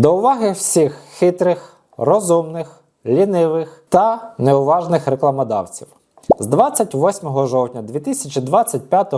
До уваги всіх хитрих, розумних, лінивих та неуважних рекламодавців. З 28 жовтня 2025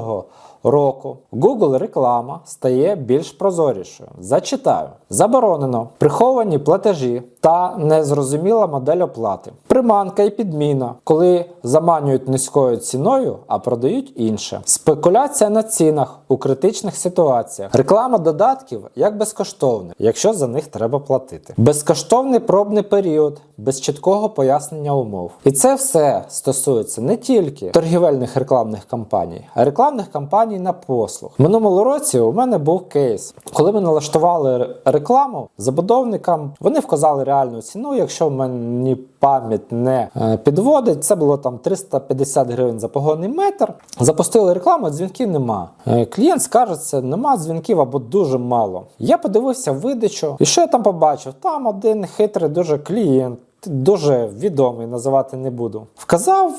року Google реклама стає більш прозорішою. Зачитаю: заборонено приховані платежі та незрозуміла модель оплати. Приманка і підміна, коли заманюють низькою ціною, а продають інше. Спекуляція на цінах у критичних ситуаціях. Реклама додатків як безкоштовна, якщо за них треба платити. Безкоштовний пробний період без чіткого пояснення умов. І це все стосується не тільки торгівельних рекламних кампаній, а рекламних кампаній на послуг. В минулому році у мене був кейс, коли ми налаштували рекламу забудовникам. Вони вказали реальну ціну. Якщо мені пам'ять не е, підводить, це було там 350 гривень за погонний метр. Запустили рекламу, дзвінків нема. Е, Клієнт скаржиться, нема дзвінків або дуже мало. Я подивився видачу, і що я там побачив? Там один хитрий дуже клієнт. Дуже відомий, називати не буду. Вказав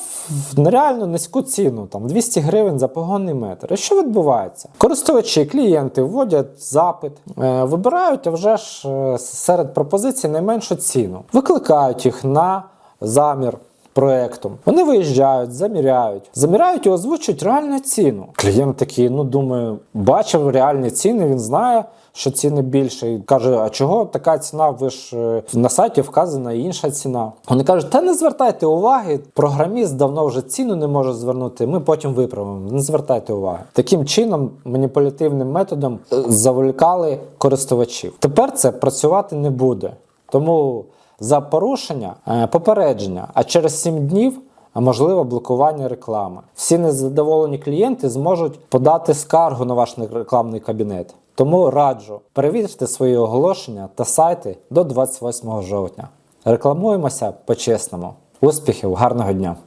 нереально низьку ціну, там 200 гривень за погонний метр. І що відбувається? Користувачі, клієнти вводять запит, е, вибирають а вже ж е, серед пропозицій найменшу ціну, викликають їх на замір. Проектом вони виїжджають, заміряють, заміряють і озвучують реальну ціну. Клієнт такий, ну думаю, бачив реальні ціни. Він знає, що ціни більше, і каже: А чого така ціна? Ви ж е, на сайті вказана інша ціна. Вони кажуть, та не звертайте уваги, програміст давно вже ціну не може звернути. Ми потім виправимо. Не звертайте уваги. Таким чином, маніпулятивним методом е, заволікали користувачів. Тепер це працювати не буде. Тому за порушення е, попередження, а через 7 днів. можливе можливо блокування реклами. Всі незадоволені клієнти зможуть подати скаргу на ваш рекламний кабінет. Тому раджу перевірте свої оголошення та сайти до 28 жовтня. Рекламуємося по-чесному. Успіхів, гарного дня!